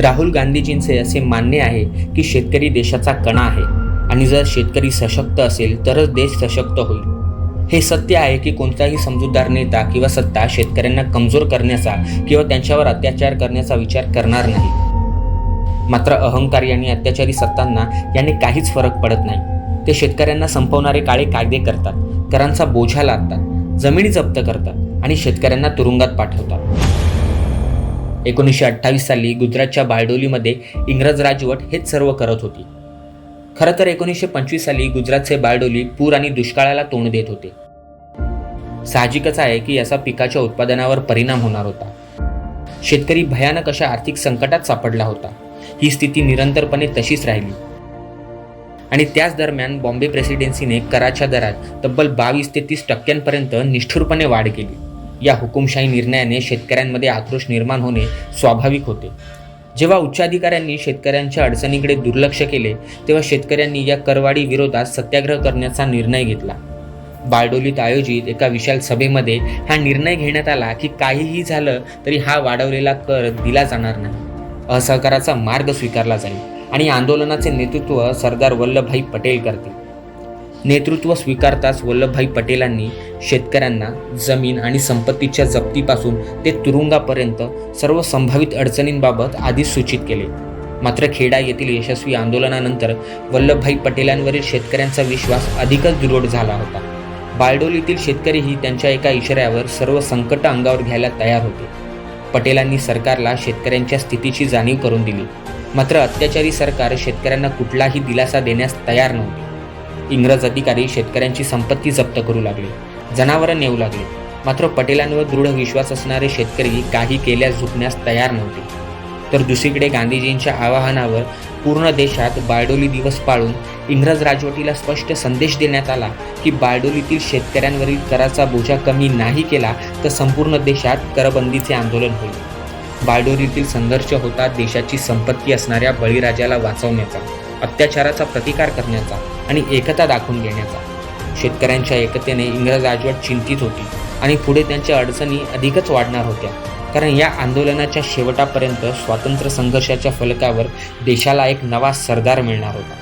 राहुल गांधीजींचे असे मानणे आहे की शेतकरी देशाचा कणा आहे. आणि जर शेतकरी सशक्त असेल तरच देश सशक्त होईल. हे सत्य आहे की कोणताही समजूतदार नेता किंवा सत्ता शेतकऱ्यांना कमजोर करण्याचा किंवा त्यांच्यावर अत्याचार करण्याचा विचार करणार नाही. मात्र अहंकारी आणि अत्याचारी सत्तांना याने काहीच फरक पडत नाही. ते शेतकऱ्यांना संपवणारे काळे कायदे करतात करांचा बोझा लादतात जमिनी जप्त करतात आणि शेतकऱ्यांना तुरुंगात पाठवतात. एकोणीसशे अठ्ठावीस साली गुजरातच्या बारडोलीमध्ये इंग्रज राजवट हेच सर्व करत होती. खरं तर एकोणीसशे पंचवीस साली गुजरातचे बारडोली पूर आणि दुष्काळाला तोंड देत होते. साहजिकच आहे की याचा पिकाच्या उत्पादनावर परिणाम होणार होता. शेतकरी भयानक अशा आर्थिक संकटात सापडला होता. ही स्थिती निरंतरपणे तशीच राहिली. आणि त्याच दरम्यान बॉम्बे प्रेसिडेन्सीने कराच्या दरात तब्बल बावीस ते तीस टक्क्यांपर्यंत निष्ठुरपणे वाढ केली. या हुकुमशाही निर्णयाने शेतकऱ्यांमध्ये आक्रोश निर्माण होणे स्वाभाविक होते. जेव्हा उच्चाधिकाऱ्यांनी शेतकऱ्यांच्या अडचणीकडे दुर्लक्ष केले तेव्हा शेतकऱ्यांनी या करवाढी विरोधात सत्याग्रह करण्याचा निर्णय घेतला. बारडोलीत आयोजित एका विशाल सभेमध्ये हा निर्णय घेण्यात आला की काहीही झालं तरी हा वाढवलेला कर दिला जाणार नाही. असहकाराचा मार्ग स्वीकारला जाईल आणि आंदोलनाचे नेतृत्व सरदार वल्लभभाई पटेल करतील. नेतृत्व स्वीकारताच वल्लभभाई पटेलांनी शेतकऱ्यांना जमीन आणि संपत्तीच्या जप्तीपासून ते तुरुंगापर्यंत सर्व संभावित अडचणींबाबत आधीच सूचित केले. मात्र खेडा येथील यशस्वी आंदोलनानंतर वल्लभभाई पटेलांवरील शेतकऱ्यांचा विश्वास अधिकच दृढ झाला होता. बारडोलीतील शेतकरीही त्यांच्या एका इशाऱ्यावर सर्व संकट अंगावर घ्यायला तयार होते. पटेलांनी सरकारला शेतकऱ्यांच्या स्थितीची जाणीव करून दिली. मात्र अत्याचारी सरकार शेतकऱ्यांना कुठलाही दिलासा देण्यास तयार नव्हते. इंग्रज अधिकारी शेतकऱ्यांची संपत्ती जप्त करू लागले. जनावरं नेऊ लागले. मात्र पटेलांवर दृढ विश्वास असणारे शेतकरी काही केल्यास झुकण्यास तयार नव्हते. तर दुसरीकडे गांधीजींच्या आवाहनावर पूर्ण देशात बारडोली दिवस पाळून इंग्रज राजवटीला स्पष्ट संदेश देण्यात आला की बारडोलीतील शेतकऱ्यांवरील कराचा बोजा कमी नाही केला तर संपूर्ण देशात करबंदीचे आंदोलन होईल. बारडोलीतील संघर्ष होता देशाची संपत्ती असणाऱ्या बळीराजाला वाचवण्याचा. अत्याचाराचा प्रतिकार करण्याचा आणि एकता दाखवून देण्याचा शेतकऱ्यांच्या एकतेने इंग्रज राजवट चिंतित होती आणि पुढे त्यांच्या अडचणी अधिकच वाढणार होत्या. कारण या आंदोलनाच्या शेवटापर्यंत स्वातंत्र्य संघर्षाच्या फलकावर देशाला एक नवा सरदार मिळणार होता.